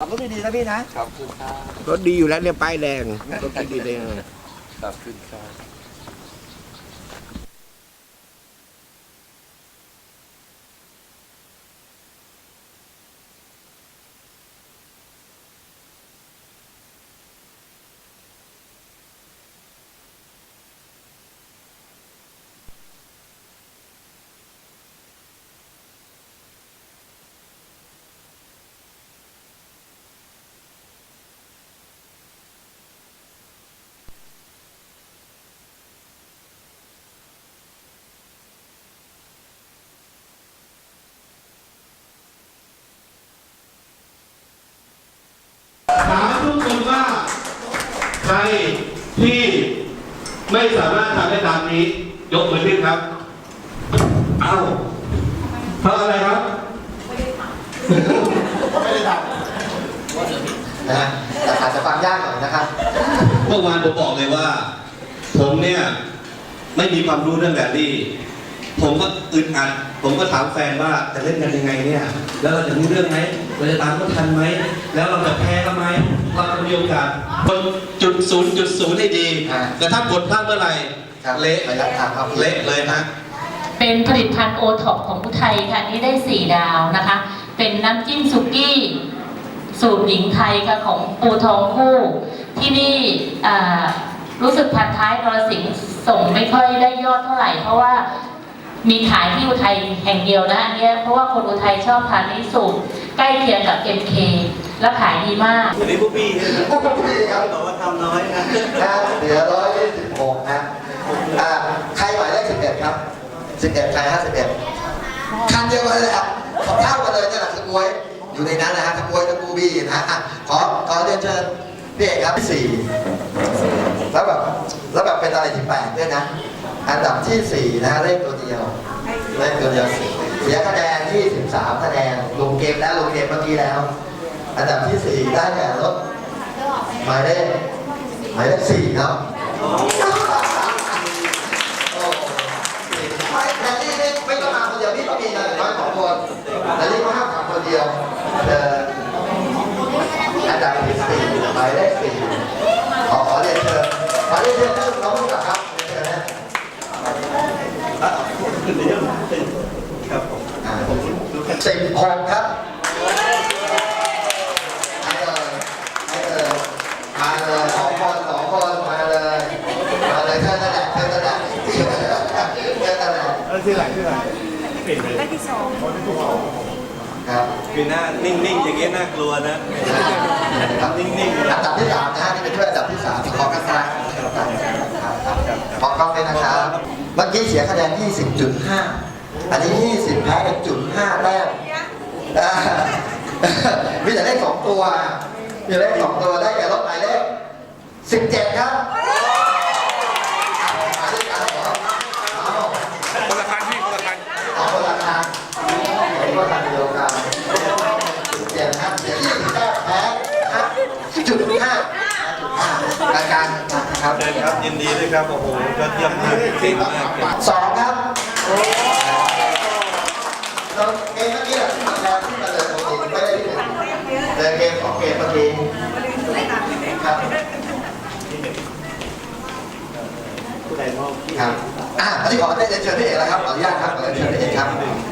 ขับรถดีๆนะพี่นะขอบคุณครับรถดีอยู่แล้วเนี่ยป้ายแดงรถดีเลยขอบคุณครั ใครที่ไม่สามารถทำได้ตามนี้ ยกมือขึ้นครับเอ้าเพราะอะไรครับนะฮะแต่อาจจะฟังยากหน่อยนะครับเมื่อวานผมบอกเลยว่า ผมเนี่ย ไม่มีความรู้เรื่องแรลลี่ ผมก็อึดอัด ผมก็ถามแฟนว่าจะเล่นกันยังไงเนี่ย แล้วเราจะรู้เรื่องไหมเราจะตามเขาทันไหม แล้วเราจะแพ้เขาไหมเราจะมีโอกาสคนจุดศูนย์จุดศูนย์ให้ดีอ่าแต่ถ้ากดพลาดเมื่อไหร่ครับเละระยะทางครับเละเลยฮะ เป็นผลิตภัณฑ์โอท็อปของพุไทยค่ะนี่ได้ 4 ดาวนะคะ เป็นน้ำจิ้มสุกี้ สูตรหญิงไทยค่ะของปูทองคู่ ที่นี่อ่ารู้สึกพันท้ายนรสิงห์ส่งไม่ค่อยได้ยอดเท่าไหร่ เพราะว่า มีขายที่อุทัยแห่งเดียวนะอันเนี้ยเพราะว่าคนอุทัยชอบทานนี้สูตรใกล้เคียงกับ MK และขายดีมากอันนี้พวกพี่เนี่ยนะพวกพี่ครับบอกว่าทำน้อยนะนะเหลือร้อยยี่สิบหกนะอ่าใครหมายเลขสิบเอ็ดครับสิบเอ็ดใครห้าสิบเอ็ดคันเดียวกันเลยครับขอเท่ากันเลยนี่แหละคือกล้วยอยู่ในนั้นนะฮะทั้งกล้วยทั้งกูบี้นะฮะอะขอขอเรียนเชิญพี่เอกครับที่สี่แล้วแบบแล้วแบบเป็นอะไรที่แปลกด้วยนะ อันดับที่สี่นะฮะเลขตัวเดียวเลขตัวเดียวเสียคะแนนที่สิบสามคะแนนลงเกมแล้วลงเกมเมื่อกี้แล้ว อันดับที่สี่ได้แก่รถหมายเลขหมายเลขสี่ครับโอ้ไม่แต่นี่ไม่ต้องมาคนเดียวพี่ก็มีนะน้อยสองคนแต่นี่ก็ห้ามขับคนเดียวเอ่ออันดับที่สี่หมายเลขอขอเรียนเชิญขอเรียนเชิญท่านน้องผู้กับครับเรียนเชิญนะอ่า สิบหกครับมาเลยมาเลยสองคนสองคนมาเลยมาเลยเท่านั้นแหละเท่านั้นแหละเท่านั้นแหละที่ไหนที่ไหนเปลี่ยนไปได้ที่สองครับคือหน้านิ่งๆ อย่างเงี้ยน่ากลัวนะครับนิ่งๆอันดับที่สามนะฮะนี่เป็นช่วยอันดับที่สามขอกันครับขอกล้องเลยนะครับ เมื่อกี้เสียคะแนน 20.5 อันนี้ 20 แพ้กันจุด5แต้มอ่ามีแต่เลขสองตัวมีเลขสองตัวได้แก่รถหมายเลข17 ครับอะหมายเลขอะไรเหรอเอาคนละคันพี่คนละคันเอาคนละทางคนละทางเดียวกันเจ็ดห้าเสียยี่สิบแต้มแพ้ห้าจุดห้าจุดห้ารายการครับเชิญครับยินดีด้วยครับโอ้โหยอดเยี่ยมมากเก่งมากสองครับเราเกมเมื่อกี้เราที่มาแล้วที่มาเลยปกติไม่ได้ที่หนึ่ง เลยเกมสองเกมเมื่อกี้ครับครับอะอันนี้ขอได้เรียนเชิญพี่เอกแล้วครับขออนุญาตครับขอเรียนเชิญพี่เอกครับ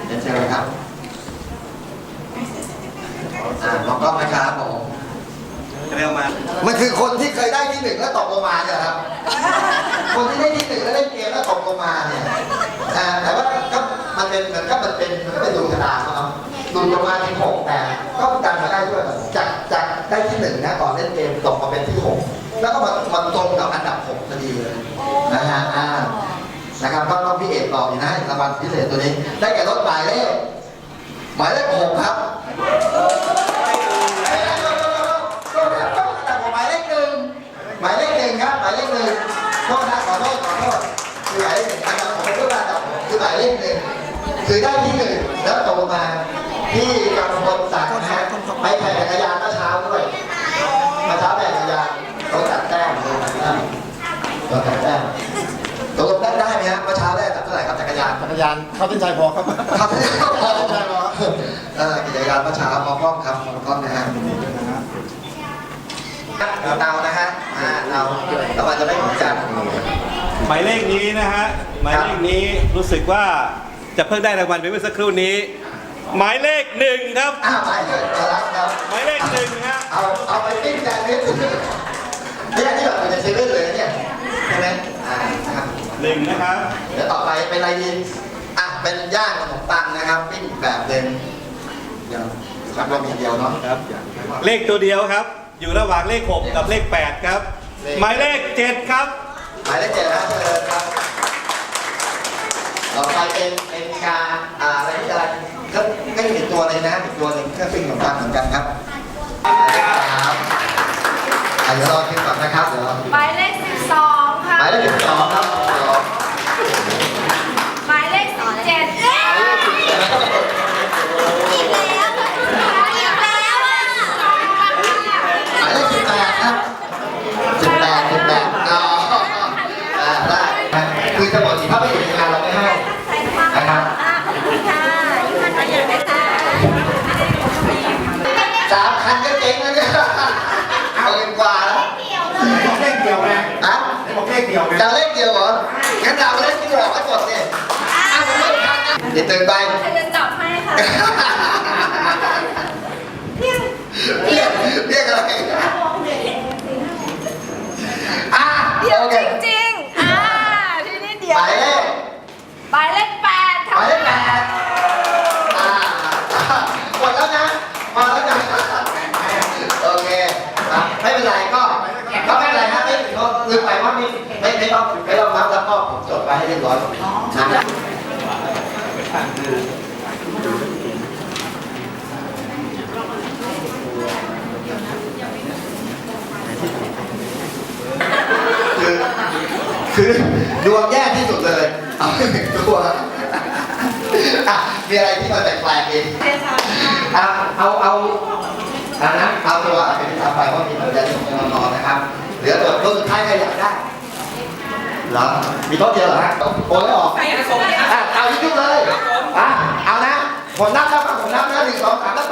เรียนเชิญเลยครับอ่ามองกล้องนะครับผมเรียกมามันคือคนที่เคยได้ที่หนึ่งแล้วตกลงมาเนี่ยครับ คนที่ได้ที่หนึ่งแล้วเล่นเกมแล้วตกลงมาเนี่ยอ่าแต่ว่าก็มันเป็นเหมือนกับมันเป็นมันก็เป็นดวงชะตาเขาเนาะดูลงมาที่หกแต่ก็ดันมาได้ด้วยจากจาก ได้ที่หนึ่งนะก่อนเล่นเกมตกมาเป็นที่หกแล้วก็มามาตรงกับอันดับหกพอดีเลยนะฮะอ่านะครับก็ต้องพี่เอกต่ออยู่นะรางวัลพิเศษตัวนี้ ได้แก่รถหมายเลขหมายเลขหกครับหมายเลขหนึ่งหมายเลขหนึ่งครับหมายเลขหนึ่งโทษนะขอโทษขอโทษคือหมายเลขหนึ่งอันดับผมเป็นผู้ระดับผมคือหมายเลขหนึ่งคือได้ที่ จักรยานเข้าเส้นชัยพอครับครับพอใช่ไหมเออกิจกรรมเมื่อเช้ามองกล้องครับมองกล้องนะฮะเตานะฮะอ่าเตาเราอาจจะไม่เหมือนกันหมายเลขนี้นะฮะหมายเลขนี้รู้สึกว่าจะเพิ่งได้รางวัลไปเมื่อสักครู่นี้ หมายเลขหนึ่งครับอ้าวไปเลยขอรับครับหมายเลขหนึ่งฮะเอาเอาไปปิ้งแซนด์วิชเนี่ยนี่แบบมันจะเซเว่นเลยนะเนี่ยใช่ไหมอ่าครับหนึ่งนะครับเดี๋ยวต่อไปเป็นอะไรดีอะ เป็นย่างขนมปังนะครับปิ้งอีกแบบหนึ่งเดี๋ยวครับเรามีเดียวเนาะครับเลขตัวเดียวครับ อยู่ระหว่างเลข 6 กับเลข 8 ครับ หมายเลข 7 ครับ หมายเลขเจ็ดนะเชิญครับต่อไปเป็นเป็นการอ่าอะไรที่อะไรก็ก็มีอีกตัวหนึงนะอีกตัวหนึ่งเครื่องปิ้งขนมปังเหมือนกันครับครับอะเดี๋ยวรอคิวก่อนนะครับเดี๋ยวรอคิวหม คันนะเดี๋ยวตื่นไป ใครจะจับให้ค่ะเรียกเรียกอะไรอะเดี๋ยวโอเคจริงๆอ่าทีนี้เดี๋ยวหมายเลขหมายเลข8หค่ะมายเลขแปด อ่าหมดแล้วนะมาแล้วนะโอเคครับไม่เป็นไรก็ก็ไม่เป็นไรครับไม่ก็ลืมไปว่าไม่ไม่ไม่ต้องไม่ต้องนับแล้วก็ผมจดไว้ให้เรียบร้อยนะครับ คือคือดวงแย่ที่สุดเลย เอาไปหนึ่งตัวอะมีอะไรที่มันแปลกๆอีกอะเอาเอาอันนั้นเอาตัวเป็นทำไปว่ามีปัญญาของนอนนะครับ เหลือตัวตัวสุดท้ายใครอยากได้ เหรอมีโต๊ะเดียวเหรอฮะโอนไม่ออกอะเอายุ่งๆเลยอะเอานะผมนับแล้วผมนับนะหนึ่งสองสามแล้ว